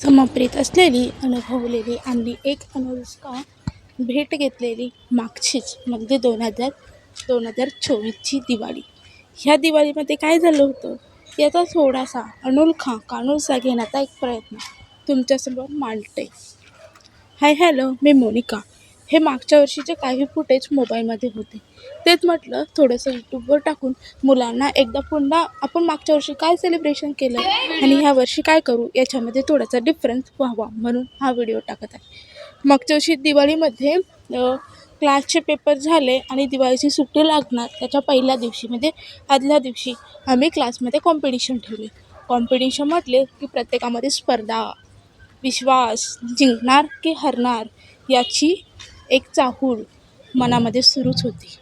समप्रीत असलेली अनुभवलेली आणि एक अनुष्का भेट घेतलेली मागचीच म्हणजे दोन हजार दोन हजार चोवीसची दिवाळी. ह्या दिवाळीमध्ये काय झालं होतं? याचा थोडासा अनोळखा कानोसा घेण्याचा एक प्रयत्न तुमच्यासमोर मांडते. हाय हॅलो मी मोनिका. हे मागच्या वर्षीचे काही फुटेज मोबाईलमध्ये होते. तेच म्हटलं थोडंसं यूट्यूबवर टाकून मुलांना एकदा पुन्हा आपण मागच्या वर्षी काय सेलिब्रेशन केलं आणि ह्या वर्षी काय करू याच्यामध्ये थोडासा डिफरन्स व्हावा म्हणून हा व्हिडिओ टाकत आहे. मागच्या वर्षी दिवाळीमध्ये क्लासचे पेपर झाले आणि दिवाळीची सुट्टी लागणार. त्याच्या पहिल्या दिवशी म्हणजे आदल्या दिवशी आम्ही क्लासमध्ये कॉम्पिटिशन ठेवले. कॉम्पिटिशन म्हटले की प्रत्येकामध्ये स्पर्धा विश्वास जिंकणार की हरणार याची एक चाहूल मनामध्ये सुरूच होती.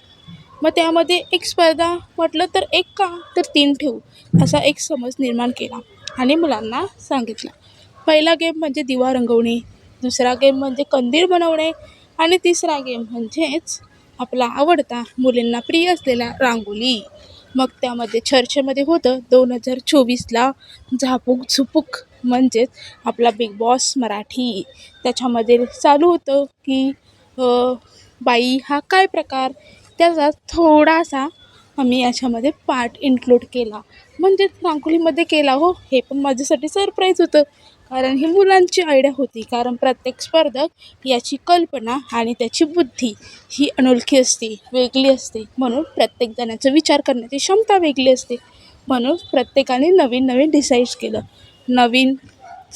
मग त्यामध्ये एक स्पर्धा म्हटलं तर एक का? तर तीन ठेवू असा एक समज निर्माण केला आणि मुलांना सांगितला. पहिला गेम म्हणजे दिवा रंगवणे दुसरा गेम म्हणजे कंदील बनवणे आणि तिसरा गेम म्हणजेच आपला आवडता मुलींना प्रिय असलेला रांगोली मग त्यामध्ये चर्चेमध्ये होतं दोन हजार चोवीसला झापूक झुपूक म्हणजेच आपला बिग बॉस मराठी. त्याच्यामध्ये चालू होतं की बाई हा काय प्रकार? त्याचा थोडासा आम्ही याच्यामध्ये पार्ट इन्क्लूड केला. म्हणजे रांगोळीमध्ये केला हो. हे पण माझ्यासाठी सरप्राईज होतं. कारण ही मुलांची आयडिया होती. कारण प्रत्येक स्पर्धक याची कल्पना आणि त्याची बुद्धी ही अनोळखी असते वेगळी असते. म्हणून प्रत्येक जणाचा विचार करण्याची क्षमता वेगळी असते. म्हणून प्रत्येकाने नवीन नवीन डिसाईड केलं. नवीन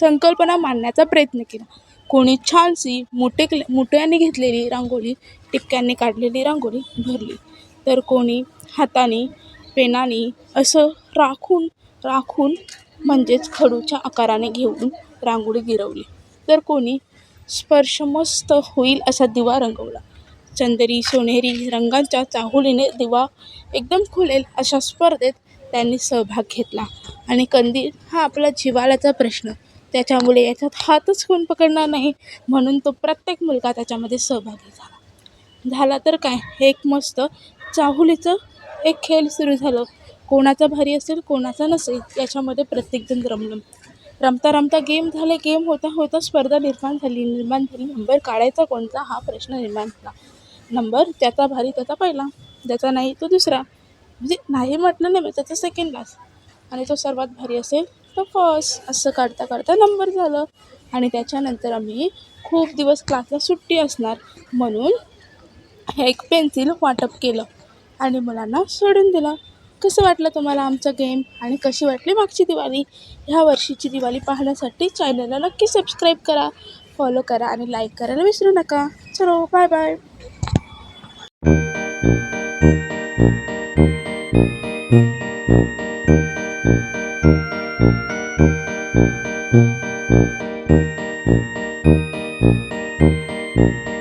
संकल्पना मांडण्याचा प्रयत्न केला. कोणी छानशी मोठे मोठ्याने घेतलेली रांगोळी टिपक्यांनी काढलेली रांगोळी भरली. तर कोणी हाताने पेनाने असं राखून राखून म्हणजेच खडूच्या आकाराने घेऊन रांगोळी गिरवली. तर कोणी स्पर्श मस्त होईल असा दिवा रंगवला. चंदेरी सोनेरी रंगांच्या चाहुलीने दिवा एकदम खुलेल अशा स्पर्धेत त्यांनी सहभाग घेतला. आणि कंदील हा आपला जिवाळ्याचा प्रश्न. त्याच्यामुळे याच्यात हातच कोण पकडणार नाही म्हणून तो प्रत्येक मुलगा त्याच्यामध्ये सहभागी झाला. झाला तर काय? एक मस्त चाहुलीचं एक खेळ सुरू झालं. कोणाचा भारी असेल कोणाचा नसेल याच्यामध्ये प्रत्येकजण रमलं. रमता रमता गेम झाले गेम होता होता स्पर्धा निर्माण झाली निर्माण झाली. नंबर काढायचा कोणता? हा प्रश्न निर्माण झाला. नंबर त्याचा भारी त्याचा पहिला. ज्याचा नाही तो दुसरा. म्हणजे नाही म्हटलं नाही त्याचा सेकंड क्लास आणि तो सर्वात भारी असेल तर फर्स्ट असं करता करता नंबर झालं. आणि त्याच्यानंतर आम्ही खूप दिवस क्लासला सुट्टी असणार म्हणून एक पेन्सिल वाटप केलं. आणि मुलांना सोडून दिलं. कसं वाटलं तुम्हाला आमचा गेम आणि कशी वाटली मागची दिवाळी? ह्या वर्षीची दिवाळी पाहण्यासाठी चॅनलला नक्की सबस्क्राईब करा फॉलो करा आणि लाईक करायला विसरू नका. चलो बाय बाय Hey,